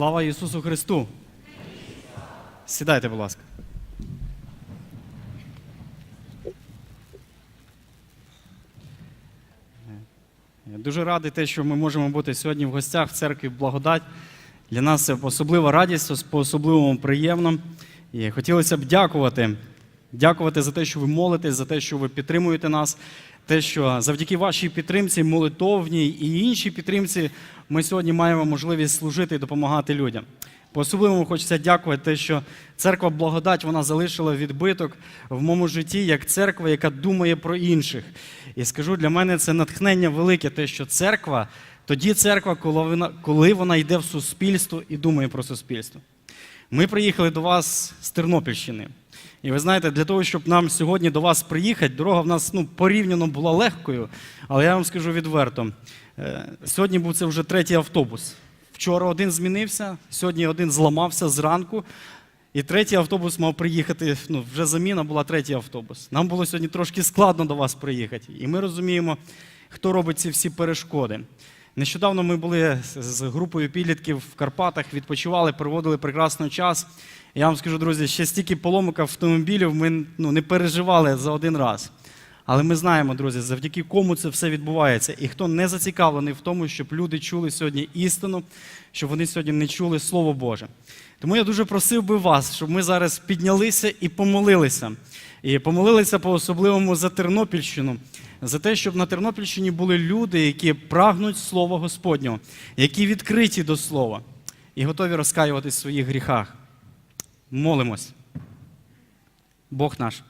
Слава Ісусу Христу! Сідайте, будь ласка. Я дуже радий те, що ми можемо бути сьогодні в гостях в церкві Благодать. Для нас це особлива радість, по-особливому приємно. І хотілося б дякувати. Дякувати за те, що ви молитесь, за те, що ви підтримуєте нас. Те, що завдяки вашій підтримці, молитовній і іншій підтримці, ми сьогодні маємо можливість служити і допомагати людям. По-особливому хочеться дякувати, те, що церква Благодать вона залишила відбиток в моєму житті як церква, яка думає про інших. І скажу, для мене це натхнення велике, те, що церква, тоді церква, коли вона, коли вона йде в суспільство і думає про суспільство. Ми приїхали до вас з Тернопільщини. І ви знаєте, для того, щоб нам сьогодні до вас приїхати, дорога в нас ну, порівняно була легкою, але я вам скажу відверто: е, сьогодні був це вже третій автобус. Вчора один змінився, сьогодні один зламався зранку, і третій автобус мав приїхати. Ну, вже заміна була третій автобус. Нам було сьогодні трошки складно до вас приїхати. І ми розуміємо, хто робить ці всі перешкоди. Нещодавно ми були з- групою підлітків в Карпатах, відпочивали, проводили прекрасний час. Я вам скажу, друзі, ще стільки поломок автомобілів ми ну, не переживали за один раз. Але ми знаємо, друзі, завдяки кому це все відбувається, і хто не зацікавлений в тому, щоб люди чули сьогодні істину, щоб вони сьогодні не чули Слово Боже. Тому я дуже просив би вас, щоб ми зараз піднялися і помолилися. І помолилися по-особливому за Тернопільщину, за те, щоб на Тернопільщині були люди, які прагнуть Слова Господнього, які відкриті до Слова і готові розкаюватись в своїх гріхах. Молимось. Бог наш,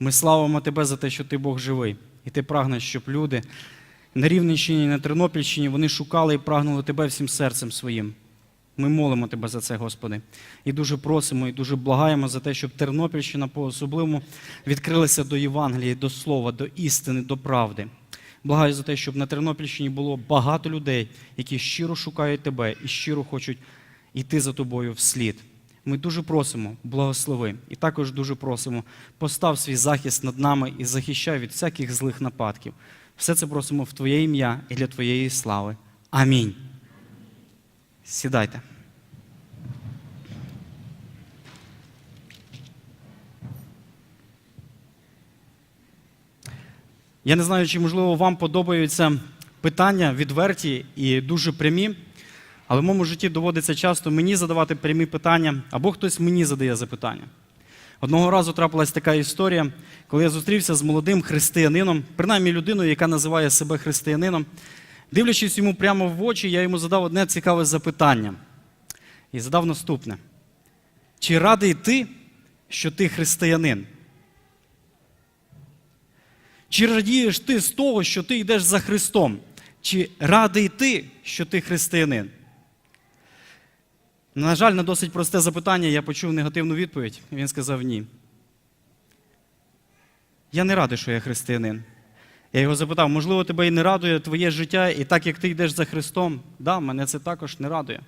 ми славимо Тебе за те, що Ти Бог живий, і ти прагнеш, щоб люди на Рівненщині, на Тернопільщині вони шукали і прагнули Тебе всім серцем своїм. Ми молимо Тебе за це, Господи, і дуже просимо, і дуже благаємо за те, щоб Тернопільщина по-особливому відкрилася до Євангелії, до Слова, до істини, до правди. Благаю за те, щоб на Тернопільщині було багато людей, які щиро шукають Тебе і щиро хочуть йти за тобою вслід. Ми дуже просимо, благослови, і також дуже просимо, постав свій захист над нами і захищай від всяких злих нападків. Все це просимо в Твоє ім'я і для Твоєї слави. Амінь. Сідайте. Я не знаю, чи можливо вам подобаються питання відверті і дуже прямі, але в моєму житті доводиться часто мені задавати прямі питання, або хтось мені задає запитання. Одного разу трапилась така історія, коли я зустрівся з молодим християнином, принаймні людиною, яка називає себе християнином. Дивлячись йому прямо в очі, я йому задав одне цікаве запитання. І задав наступне: чи радий ти, що ти християнин? Чи радієш ти з того, що ти йдеш за Христом? Чи радий ти, що ти християнин? На жаль, на досить просте запитання я почув негативну відповідь. Він сказав ні. Я не радий, що я християнин. Я його запитав, можливо, тебе і не радує твоє життя, і так як ти йдеш за Христом, да, мене це також не радує.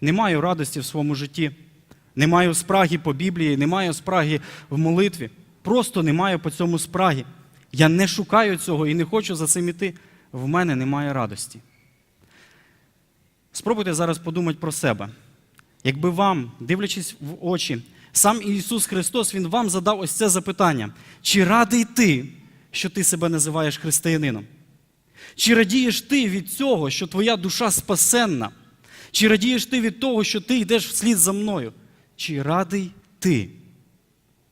Не маю радості в своєму житті, не маю спраги по Біблії, не маю спраги в молитві. Просто не маю по цьому спраги. Я не шукаю цього і не хочу за цим іти. В мене немає радості. Спробуйте зараз подумати про себе. Якби вам, дивлячись в очі, сам Ісус Христос, Він вам задав ось це запитання: чи радий ти, що ти себе називаєш християнином? Чи радієш ти від цього, що твоя душа спасенна? Чи радієш ти від того, що ти йдеш вслід за мною? Чи радий ти,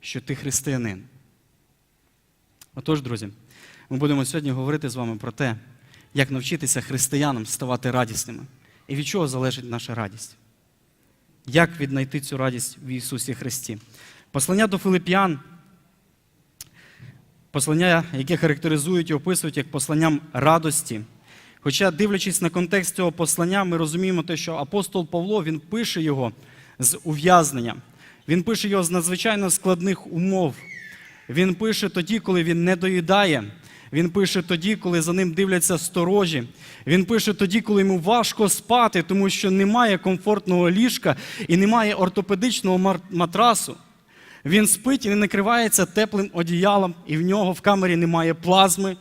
що ти християнин? Отож, друзі, ми будемо сьогодні говорити з вами про те, як навчитися християнам ставати радісними і від чого залежить наша радість. Як віднайти цю радість в Ісусі Христі? Послання до Филип'ян, послання, яке характеризують і описують як посланням радості. Хоча, дивлячись на контекст цього послання, ми розуміємо те, що апостол Павло він пише його з ув'язнення. Він пише його з надзвичайно складних умов. Він пише тоді, коли він не доїдає. Він пише тоді, коли за ним дивляться сторожі. Він пише тоді, коли йому важко спати, тому що немає комфортного ліжка і немає ортопедичного матрасу. Він спить і не накривається теплим одіялом, і в нього в камері немає плазми.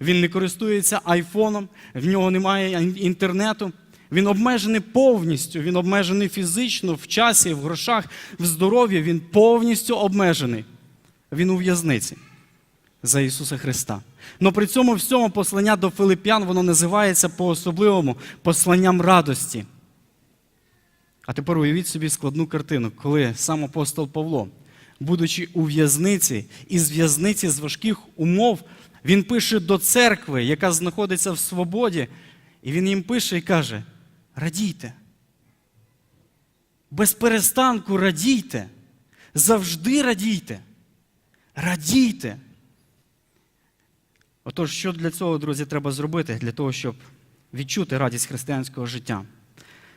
Він не користується айфоном, в нього немає інтернету. Він обмежений повністю, він обмежений фізично, в часі, в грошах, в здоров'ї. Він повністю обмежений. Він у в'язниці за Ісуса Христа. Но при цьому всьому послання до Филип'ян воно називається по-особливому посланням радості. А тепер уявіть собі складну картину, коли сам апостол Павло, будучи у в'язниці, із в'язниці з важких умов, він пише до церкви, яка знаходиться в свободі, і він їм пише і каже: радійте. Без перестанку радійте, завжди радійте. Радійте. Отож, що для цього, друзі, треба зробити, для того, щоб відчути радість християнського життя?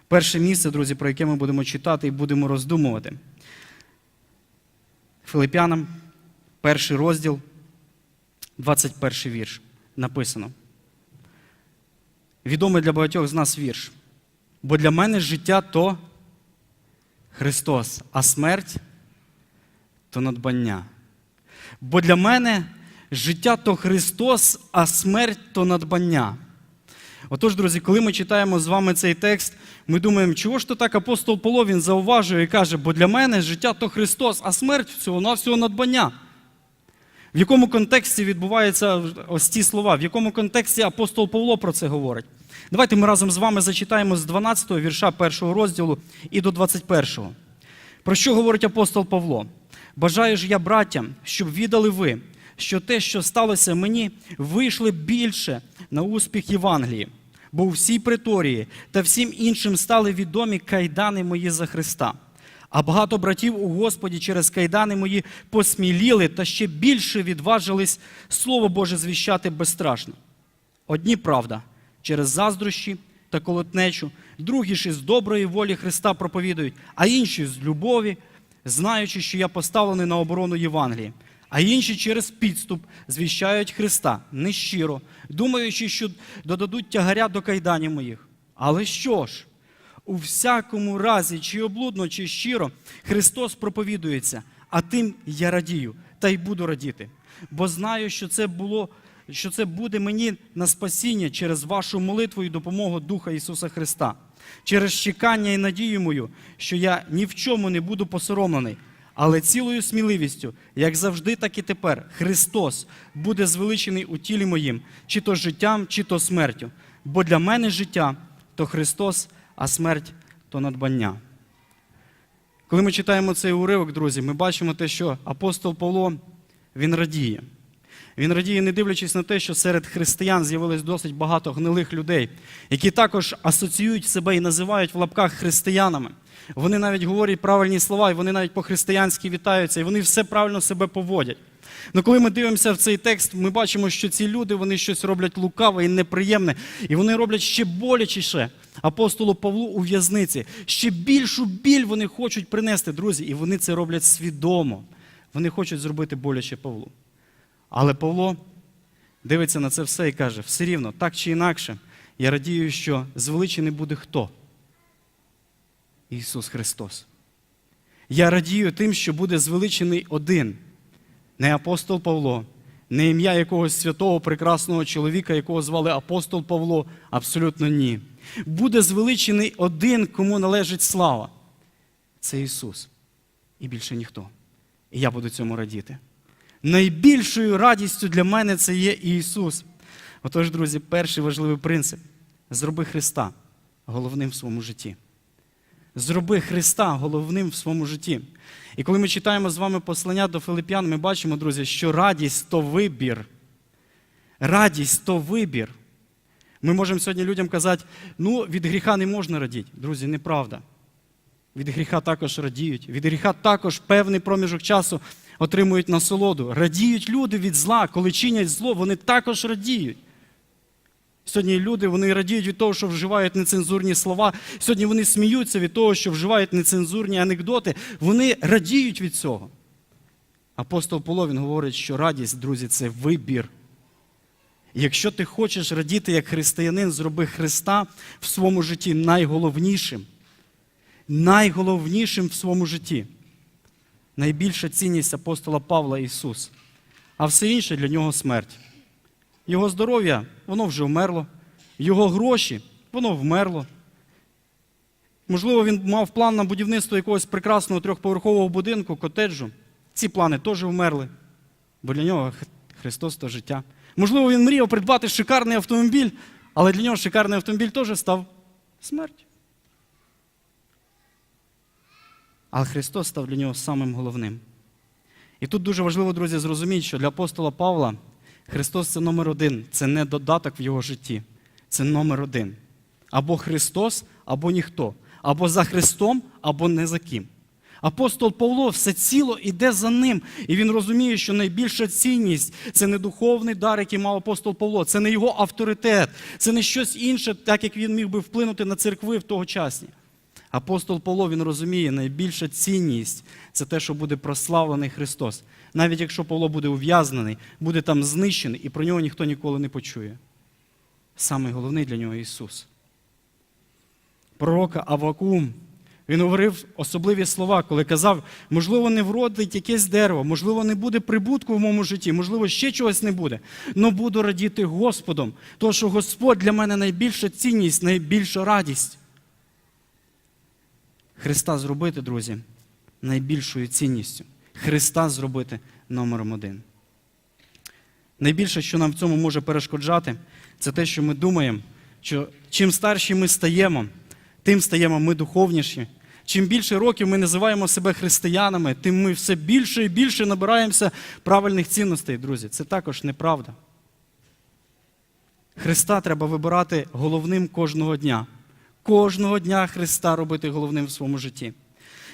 Перше місце, друзі, про яке ми будемо читати і будемо роздумувати. Филип'янам, перший розділ, 21 вірш. Написано. Відомий для багатьох з нас вірш. Бо для мене життя то Христос, а смерть то надбання. Бо для мене життя то Христос, а смерть то надбання. Отож, друзі, коли ми читаємо з вами цей текст, ми думаємо, чого ж то так апостол Павло він зауважує і каже, бо для мене життя то Христос, а смерть всього на всього надбання. В якому контексті відбуваються ось ці слова? В якому контексті апостол Павло про це говорить? Давайте ми разом з вами зачитаємо з 12 го вірша першого розділу і до 21. Про що говорить апостол Павло? Бажаю ж я, браттям, щоб віддали ви, що те, що сталося мені, вийшли більше на успіх Євангелії, бо у всій приторії та всім іншим стали відомі кайдани мої за Христа. А багато братів у Господі через кайдани мої посміліли та ще більше відважились Слово Боже звіщати безстрашно. Одні правда, через заздрощі та колотнечу, другі ж із доброї волі Христа проповідують, а інші з любові, знаючи, що я поставлений на оборону Євангелії, а інші через підступ звіщають Христа нещиро, думаючи, що додадуть тягаря до кайданів моїх. Але що ж? У всякому разі, чи облудно, чи щиро, Христос проповідується, а тим я радію, та й буду радіти. Бо знаю, що це було, що це буде мені на спасіння через вашу молитву і допомогу Духа Ісуса Христа, через чекання і надію мою, що я ні в чому не буду посоромлений, але цілою сміливістю, як завжди, так і тепер, Христос буде звеличений у тілі моїм, чи то життям, чи то смертю. Бо для мене життя то Христос, а смерть то надбання. Коли ми читаємо цей уривок, друзі, ми бачимо те, що апостол Павло він радіє. Він радіє, не дивлячись на те, що серед християн з'явилось досить багато гнилих людей, які також асоціюють себе і називають в лапках християнами. Вони навіть говорять правильні слова, і вони навіть по-християнськи вітаються, і вони все правильно себе поводять. Ну коли ми дивимося в цей текст, ми бачимо, що ці люди вони щось роблять лукаве і неприємне, і вони роблять ще болячіше апостолу Павлу у в'язниці. Ще більшу біль вони хочуть принести, друзі, і вони це роблять свідомо. Вони хочуть зробити боляче Павлу. Але Павло дивиться на це все і каже: все рівно, так чи інакше, я радію, що звеличений буде хто? Ісус Христос. Я радію тим, що буде звеличений один, не апостол Павло, не ім'я якогось святого прекрасного чоловіка, якого звали апостол Павло. Абсолютно ні. Буде звеличений один, кому належить слава. Це Ісус. І більше ніхто. І я буду цьому радіти. Найбільшою радістю для мене це є Ісус. Отож, друзі, перший важливий принцип зроби Христа головним в своєму житті. Зроби Христа головним в своєму житті. І коли ми читаємо з вами послання до Филип'ян, ми бачимо, друзі, що радість то вибір. Радість то вибір. Ми можемо сьогодні людям казати, ну, від гріха не можна радіти. Друзі, неправда. Від гріха також радіють. Від гріха також певний проміжок часу отримують насолоду. Радіють люди від зла, коли чинять зло, вони також радіють. Сьогодні люди вони радіють від того, що вживають нецензурні слова. Сьогодні вони сміються від того, що вживають нецензурні анекдоти. Вони радіють від цього. Апостол Павло, він говорить, що радість, друзі, це вибір. Якщо ти хочеш радіти як християнин, зроби Христа в своєму житті найголовнішим. Найголовнішим в своєму житті. Найбільша цінність апостола Павла Ісус. А все інше для нього смерть. Його здоров'я, воно вже вмерло. Його гроші, воно вмерло. Можливо, він мав план на будівництво якогось прекрасного трьохповерхового будинку, котеджу. Ці плани теж вмерли, бо для нього Христос то життя. Можливо, він мріяв придбати шикарний автомобіль, але для нього шикарний автомобіль теж став смертю. Але Христос став для нього самим головним. І тут дуже важливо, друзі, зрозуміти, що для апостола Павла Христос це номер один, це не додаток в його житті, це номер один. Або Христос, або ніхто. Або за Христом, або не за ким. Апостол Павло все ціло іде за ним, і він розуміє, що найбільша цінність це не духовний дар, який мав апостол Павло, це не його авторитет, це не щось інше, так як він міг би вплинути на церкви в тогочасні. Апостол Павло він розуміє, найбільша цінність це те, що буде прославлений Христос. Навіть якщо Павло буде ув'язнений, буде там знищений, і про нього ніхто ніколи не почує. Самий головний для нього Ісус. Пророка Авакум. Він говорив особливі слова, коли казав, можливо, не вродить якесь дерево, можливо, не буде прибутку в моєму житті, можливо, ще чогось не буде. але буду радіти Господом, тому що Господь для мене найбільша цінність, найбільша радість. Христа зробити, друзі, найбільшою цінністю. Христа зробити номером один. Найбільше, що нам в цьому може перешкоджати, це те, що ми думаємо, що чим старші ми стаємо, тим стаємо ми духовніші. Чим більше років ми називаємо себе християнами, тим ми все більше і більше набираємося правильних цінностей, друзі. Це також неправда. Христа треба вибирати головним кожного дня. Кожного дня Христа робити головним в своєму житті.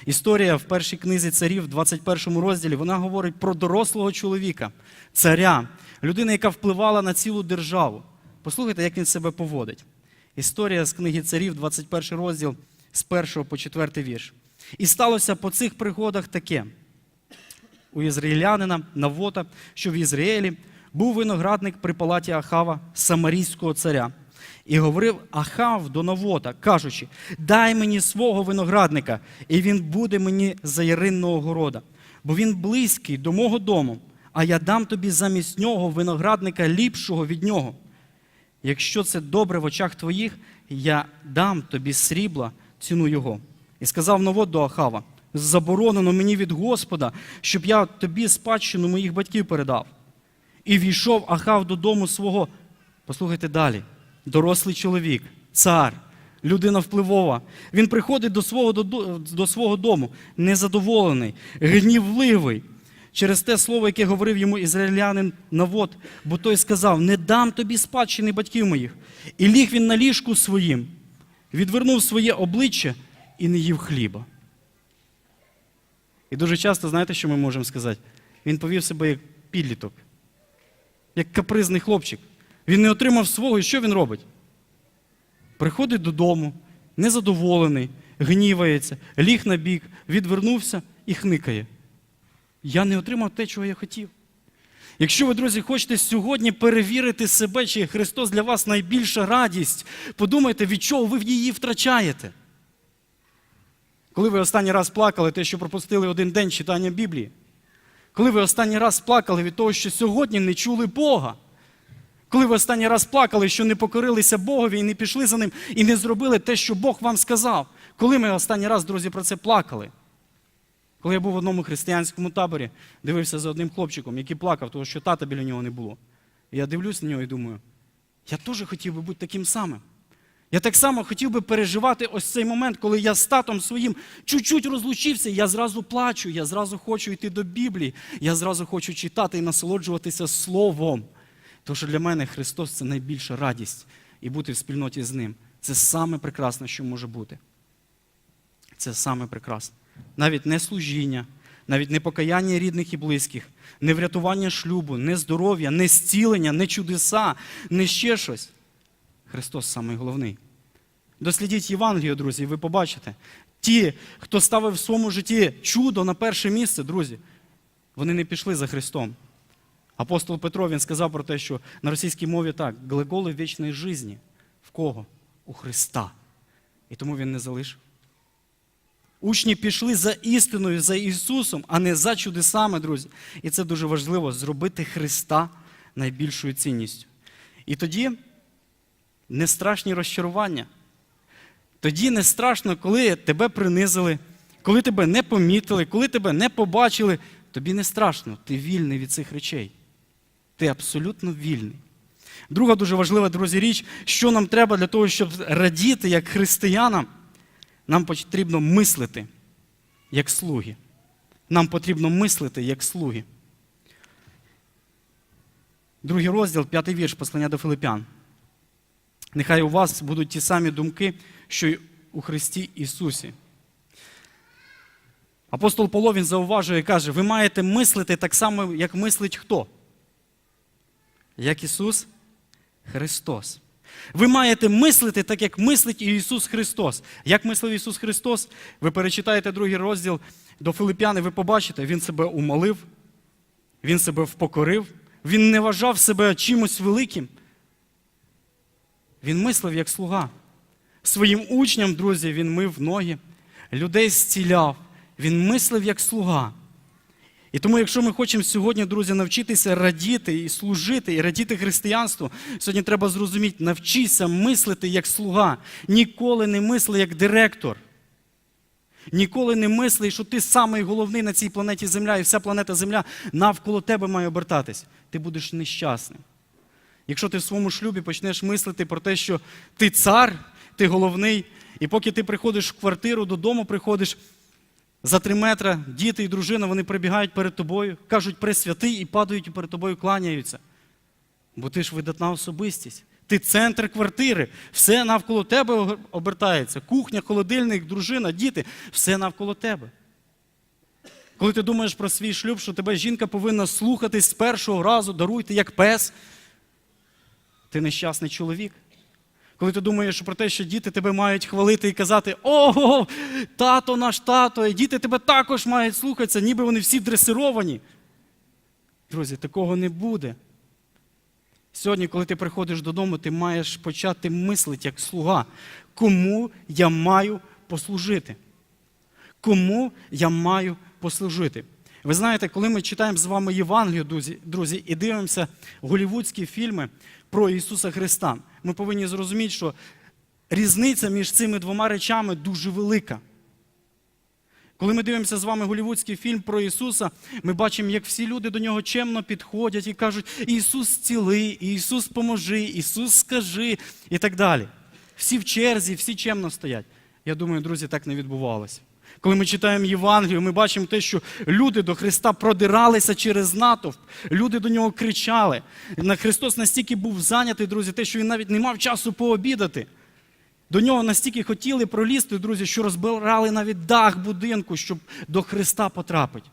Історія в першій книзі царів, в 21 розділі, вона говорить про дорослого чоловіка, царя, людина, яка впливала на цілу державу. Послухайте, як він себе поводить. Історія з книги царів, 21 розділ, з 1 по 4 вірш. І сталося по цих пригодах таке. У ізраїлянина Навота, що в Ізраїлі, був виноградник при палаті Ахава, самарійського царя. І говорив Ахав до Навота, кажучи: дай мені свого виноградника, і він буде мені за яринного города, бо він близький до мого дому, а я дам тобі замість нього виноградника ліпшого від нього. Якщо це добре в очах твоїх, я дам тобі срібла ціну його. І сказав Навод до Ахава: заборонено мені від Господа, щоб я тобі спадщину моїх батьків передав. І війшов Ахав додому свого. Послухайте далі. Дорослий чоловік, цар, людина впливова. Він приходить до свого, до, свого дому, незадоволений, гнівливий. Через те слово, яке говорив йому ізраїлянин Навод, бо той сказав: Не дам тобі спадщини батьків моїх. І ліг він на ліжку своїм, відвернув своє обличчя і не їв хліба. І дуже часто, знаєте, що ми можемо сказати? Він повів себе як підліток, як капризний хлопчик. Він не отримав свого, і що він робить? Приходить додому, незадоволений, гнівається, ліг на бік, відвернувся і хникає. Я не отримав те, чого я хотів. Якщо ви, друзі, хочете сьогодні перевірити себе, чи Христос для вас найбільша радість, подумайте, від чого ви її втрачаєте. Коли ви останній раз плакали, те, що пропустили один день читання Біблії? Коли ви останній раз плакали від того, що сьогодні не чули Бога? Коли ви останній раз плакали, що не покорилися Богові і не пішли за ним, і не зробили те, що Бог вам сказав? Коли ми останній раз, друзі, про це плакали? Коли я був в одному християнському таборі, дивився за одним хлопчиком, який плакав, тому що тата біля нього не було. Я дивлюсь на нього і думаю, я теж хотів би бути таким самим. Я так само хотів би переживати ось цей момент, коли я з татом своїм чуть-чуть розлучився, я зразу плачу, я зразу хочу йти до Біблії, я зразу хочу читати і насолоджуватися Словом. Тому що для мене Христос це найбільша радість і бути в спільноті з Ним. Це саме прекрасне, що може бути. Це саме прекрасне. Навіть не служіння, навіть не покаяння рідних і близьких, не врятування шлюбу, не здоров'я, не зцілення, не чудеса, не ще щось. Христос самий головний. Дослідіть Євангелію, друзі, і ви побачите. Ті, хто ставив в своєму житті чудо на перше місце, друзі, вони не пішли за Христом. Апостол Петро він сказав про те, що на російській мові так, глаголи вічної житті. В кого? У Христа. І тому він не залишив. Учні пішли за істиною, за Ісусом, а не за чудесами, друзі. І це дуже важливо зробити Христа найбільшою цінністю. І тоді не страшні розчарування. Тоді не страшно, коли тебе принизили, коли тебе не помітили, коли тебе не побачили. Тобі не страшно, ти вільний від цих речей. Ти абсолютно вільний. Друга дуже важлива, друзі, річ, що нам треба для того, щоб радіти як християнам, нам потрібно мислити як слуги. Нам потрібно мислити як слуги. Другий розділ, п'ятий вірш, послання до Филипян. Нехай у вас будуть ті самі думки, що й у Христі Ісусі. Апостол Павло він зауважує і каже: ви маєте мислити так само, як мислить хто? Як Ісус Христос. Ви маєте мислити так, як мислить Ісус Христос. Як мислив Ісус Христос, ви перечитаєте другий розділ до Филип'яни, ви побачите, Він себе умолив, Він себе впокорив, Він не вважав себе чимось великим. Він мислив як слуга. Своїм учням, друзі, він мив ноги, людей зціляв. Він мислив як слуга. І тому, якщо ми хочемо сьогодні, друзі, навчитися радіти і служити, і радіти християнству, сьогодні треба зрозуміти, навчися мислити як слуга. Ніколи не мисли як директор. Ніколи не мисли, що ти самий головний на цій планеті Земля, і вся планета Земля навколо тебе має обертатись. Ти будеш нещасним. Якщо ти в своєму шлюбі почнеш мислити про те, що ти цар, ти головний, і поки ти приходиш в квартиру, додому приходиш за три метри, діти і дружина, вони прибігають перед тобою, кажуть пресвятий і падають перед тобою кланяються. Бо ти ж видатна особистість. Ти центр квартири, все навколо тебе обертається. Кухня, холодильник, дружина, діти, все навколо тебе. Коли ти думаєш про свій шлюб, що тебе жінка повинна слухатись з першого разу, даруйте як пес, ти нещасний чоловік. Коли ти думаєш про те, що діти тебе мають хвалити і казати, ого, тато наш тато, і діти тебе також мають слухатися, ніби вони всі дресировані. Друзі, такого не буде. Сьогодні, коли ти приходиш додому, ти маєш почати мислити як слуга, кому я маю послужити. Кому я маю послужити? Ви знаєте, коли ми читаємо з вами Євангелію, друзі, і дивимося голівудські фільми про Ісуса Христа, ми повинні зрозуміти, що різниця між цими двома речами дуже велика. Коли ми дивимося з вами голівудський фільм про Ісуса, ми бачимо, як всі люди до нього чемно підходять і кажуть: Ісус зціли, Ісус поможи, Ісус скажи і так далі. Всі в черзі, всі чемно стоять. Я думаю, друзі, так не відбувалося. Коли ми читаємо Євангелію, ми бачимо те, що люди до Христа продиралися через натовп, люди до нього кричали. На Христос настільки був зайнятий, друзі, те, що він навіть не мав часу пообідати. До нього настільки хотіли пролізти, друзі, що розбирали навіть дах будинку, щоб до Христа потрапити.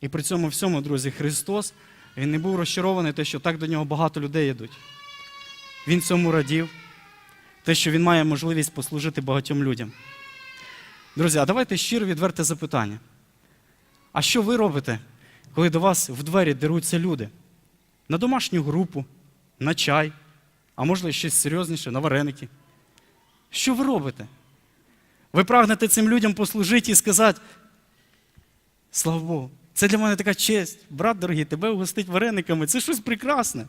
І при цьому всьому, друзі, Христос, Він не був розчарований, те, що так до нього багато людей йдуть. Він цьому радів, те, що він має можливість послужити багатьом людям. Друзі, а давайте щиро відверте запитання. А що ви робите, коли до вас в двері деруться люди? На домашню групу, на чай, а можливо щось серйозніше, на вареники? Що ви робите? Ви прагнете цим людям послужити і сказати, слава Богу, це для мене така честь, брат дорогий, тебе угостить варениками. Це щось прекрасне.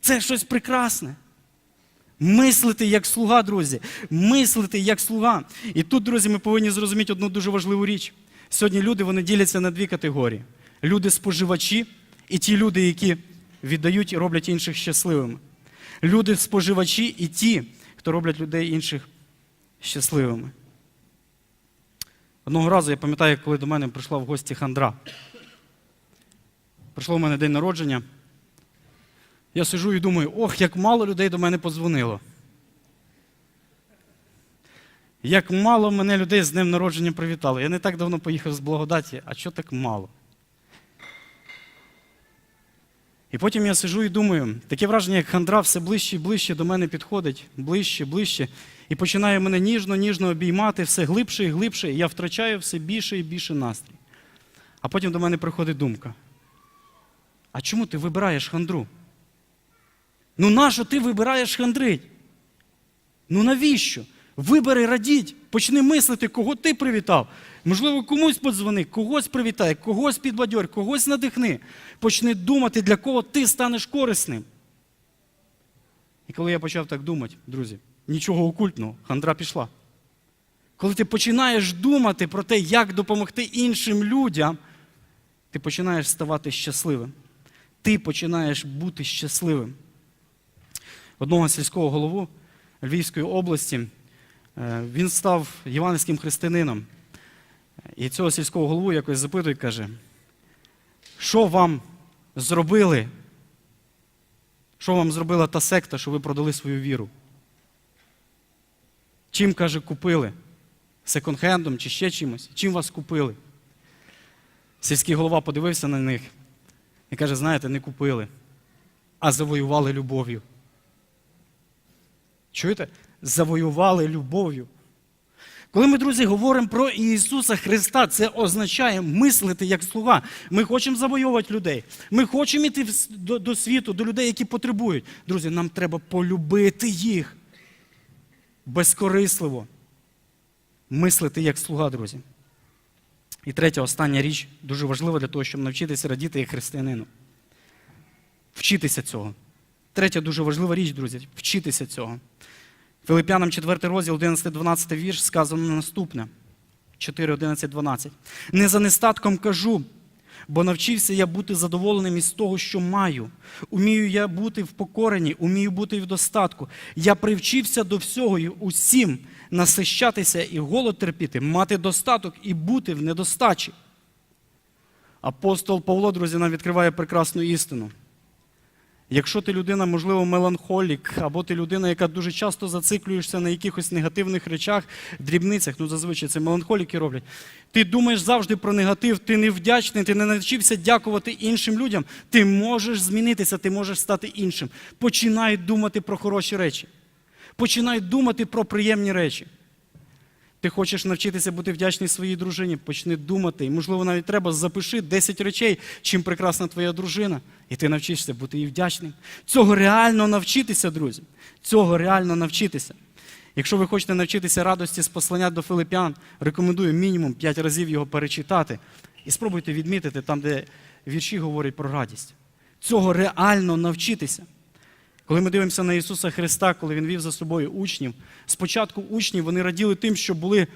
Це щось прекрасне. Мислити як слуга, друзі. Мислити як слуга. І тут, друзі, ми повинні зрозуміти одну дуже важливу річ. Сьогодні люди вони діляться на дві категорії: люди-споживачі і ті люди, які віддають і роблять інших щасливими. Люди-споживачі і ті, хто роблять людей інших щасливими. Одного разу я пам'ятаю, коли до мене прийшла в гості хандра. Прийшло в мене день народження. Я сижу і думаю, ох, як мало людей до мене подзвонило. Як мало мене людей з днем народження привітало. Я не так давно поїхав з благодаті, а що так мало? І потім я сижу і думаю, таке враження, як хандра все ближче і ближче до мене підходить, ближче, ближче, і починає мене ніжно, ніжно обіймати все глибше і глибше, і я втрачаю все більше і більше настрій. А потім до мене приходить думка: а чому ти вибираєш хандру? Ну нащо ти вибираєш хандрить? Ну навіщо? Вибери радіть, почни мислити, кого ти привітав. Можливо, комусь подзвони, когось привітай, когось підбадьор, когось надихни. Почни думати, для кого ти станеш корисним. І коли я почав так думати, друзі, нічого окультного, хандра пішла. Коли ти починаєш думати про те, як допомогти іншим людям, ти починаєш ставати щасливим. Ти починаєш бути щасливим. Одного сільського голову Львівської області е, він став євангельським християнином. І цього сільського голову якось запитує, каже, що вам зробили? Що вам зробила та секта, що ви продали свою віру? Чим, каже, купили? Секонд-хендом чи ще чимось? Чим вас купили? Сільський голова подивився на них і каже: знаєте, не купили, а завоювали любов'ю. Чуєте? Завоювали любов'ю. Коли ми, друзі, говоримо про Ісуса Христа, це означає мислити як слуга. Ми хочемо завоювати людей. Ми хочемо йти до, до світу, до людей, які потребують. Друзі, нам треба полюбити їх безкорисливо. Мислити як слуга, друзі. І третя, остання річ, дуже важлива для того, щоб навчитися радіти як християнину. Вчитися цього. Третя дуже важлива річ, друзі, вчитися цього. Филип'янам 4 розділ, 11-12 вірш сказано наступне. 4, 11, 12. Не за нестатком кажу, бо навчився я бути задоволеним із того, що маю. Умію я бути в покоренні, умію бути і в достатку. Я привчився до всього і усім насищатися і голод терпіти, мати достаток і бути в недостачі. Апостол Павло, друзі, нам відкриває прекрасну істину. Якщо ти людина, можливо, меланхолік, або ти людина, яка дуже часто зациклюєшся на якихось негативних речах, дрібницях, ну зазвичай це меланхоліки роблять. Ти думаєш завжди про негатив, ти невдячний, ти не навчився дякувати іншим людям. Ти можеш змінитися, ти можеш стати іншим. Починай думати про хороші речі. Починай думати про приємні речі. Ти хочеш навчитися бути вдячний своїй дружині, почни думати. І, можливо, навіть треба запиши 10 речей, чим прекрасна твоя дружина, і ти навчишся бути їй вдячним. Цього реально навчитися, друзі. Цього реально навчитися. Якщо ви хочете навчитися радості з послання до Филип'ян, рекомендую мінімум 5 разів його перечитати і спробуйте відмітити там, де вірші говорять про радість. Цього реально навчитися. Коли ми дивимося на Ісуса Христа, коли Він вів за собою учнів, спочатку учні вони раділи тим, що були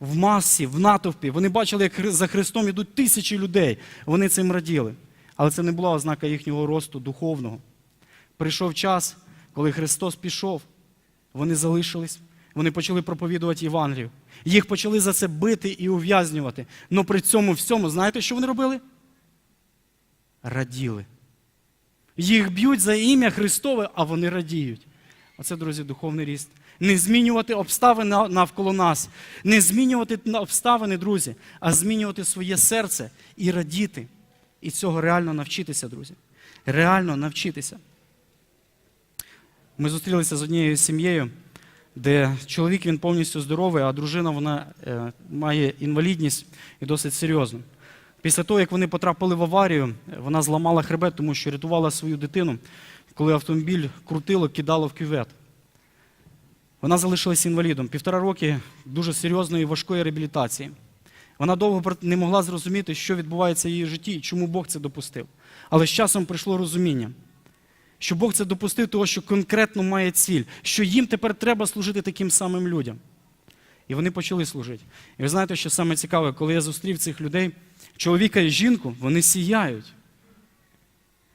в масі, в натовпі. Вони бачили, як за Христом ідуть тисячі людей. Вони цим раділи. Але це не була ознака їхнього росту духовного. Прийшов час, коли Христос пішов, вони залишились, вони почали проповідувати Євангелію. Їх почали за це бити і ув'язнювати. Но при цьому всьому, знаєте, що вони робили? Раділи. Їх б'ють за ім'я Христове, а вони радіють. Оце, друзі, духовний ріст. Не змінювати обставини навколо нас, не змінювати обставини, друзі, а змінювати своє серце і радіти. І цього реально навчитися, друзі. Реально навчитися. Ми зустрілися з однією сім'єю, де чоловік він повністю здоровий, а дружина вона е, має інвалідність і досить серйозну. Після того, як вони потрапили в аварію, вона зламала хребет, тому що рятувала свою дитину, коли автомобіль крутило, кидало в кювет. Вона залишилася інвалідом. Півтора роки дуже серйозної важкої реабілітації. Вона довго не могла зрозуміти, що відбувається в її житті і чому Бог це допустив. Але з часом прийшло розуміння, що Бог це допустив, того, що конкретно має ціль, що їм тепер треба служити таким самим людям. І вони почали служити. І ви знаєте, що саме цікаве, коли я зустрів цих людей, чоловіка і жінку, вони сіяють.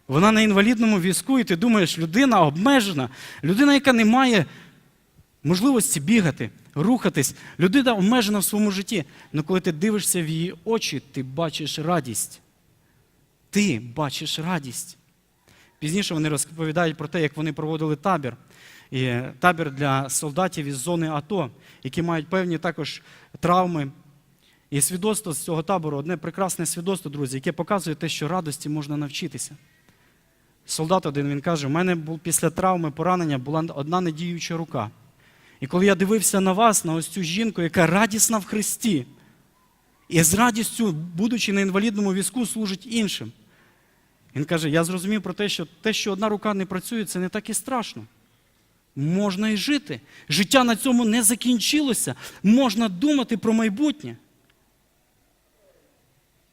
Вона на інвалідному візку, і ти думаєш, людина обмежена, людина, яка не має можливості бігати, рухатись, людина обмежена в своєму житті. Але коли ти дивишся в її очі, ти бачиш радість. Ти бачиш радість. Пізніше вони розповідають про те, як вони проводили табір. І табір для солдатів із зони АТО, які мають певні також травми. І свідоцтво з цього табору, одне прекрасне свідоцтво, друзі, яке показує те, що радості можна навчитися. Солдат один він каже: у мене був після травми поранення була одна недіюча рука. І коли я дивився на вас, на ось цю жінку, яка радісна в Христі, і з радістю, будучи на інвалідному візку, служить іншим. Він каже: я зрозумів про те, що те, що одна рука не працює, це не так і страшно. Можна і жити. Життя на цьому не закінчилося. Можна думати про майбутнє.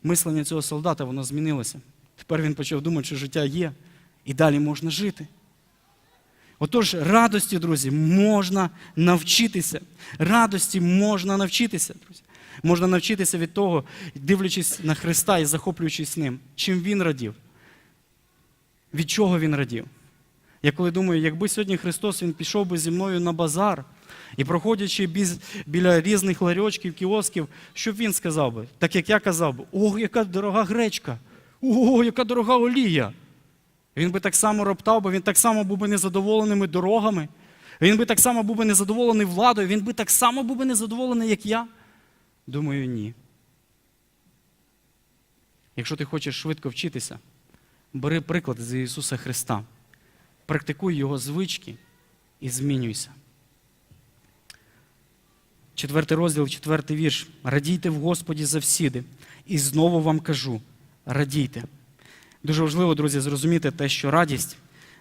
Мислення цього солдата воно змінилося. Тепер він почав думати, що життя є, і далі можна жити. Отож, радості, друзі, можна навчитися. Радості можна навчитися, друзі. Можна навчитися від того, дивлячись на Христа і захоплюючись ним. Чим Він радів? Від чого він радів? Я коли думаю, якби сьогодні Христос Він пішов би зі мною на базар і проходячи біз- біля різних ларьочків, кіосків, що б він сказав би? Так як я казав би, о, яка дорога гречка, о, яка дорога олія. Він би так само роптав, бо він так само був би незадоволеними дорогами. Він би так само був би незадоволений владою, він би так само був би незадоволений, як я. Думаю, ні. Якщо ти хочеш швидко вчитися, бери приклад з Ісуса Христа, практикуй Його звички і змінюйся. Четвертий розділ, четвертий вірш. Радійте в Господі завсіди. І знову вам кажу: радійте. Дуже важливо, друзі, зрозуміти те, що радість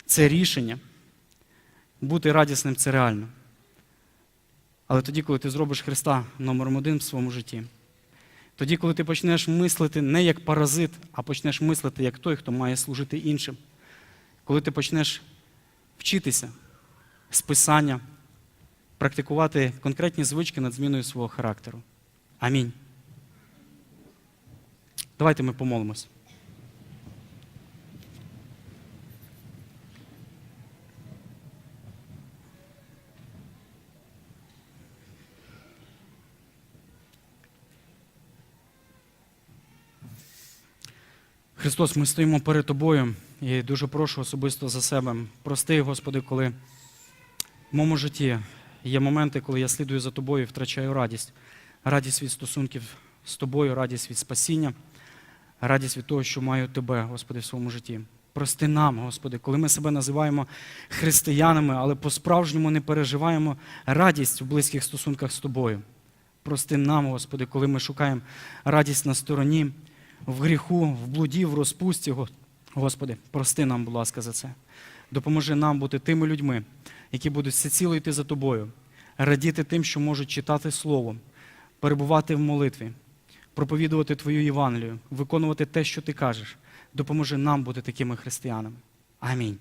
це рішення. Бути радісним це реально. Але тоді, коли ти зробиш Христа номером один в своєму житті, тоді, коли ти почнеш мислити не як паразит, а почнеш мислити як той, хто має служити іншим, коли ти почнеш вчитися з писання, практикувати конкретні звички над зміною свого характеру. Амінь. Давайте ми помолимось. Христос, ми стоїмо перед Тобою і дуже прошу особисто за себе. Прости, Господи, коли в моєму житті є моменти, коли я слідую за Тобою і втрачаю радість. Радість від стосунків з Тобою, радість від спасіння, радість від того, що маю Тебе, Господи, в своєму житті. Прости нам, Господи, коли ми себе називаємо християнами, але по-справжньому не переживаємо радість у близьких стосунках з Тобою. Прости нам, Господи, коли ми шукаємо радість на стороні, в гріху, в блуді, в розпусті. Господи, прости нам, будь ласка, за це. Допоможи нам бути тими людьми, які будуть всеціло йти за Тобою, радіти тим, що можуть читати Слово, перебувати в молитві, проповідувати Твою Євангелію, виконувати те, що Ти кажеш. Допоможи нам бути такими християнами. Амінь.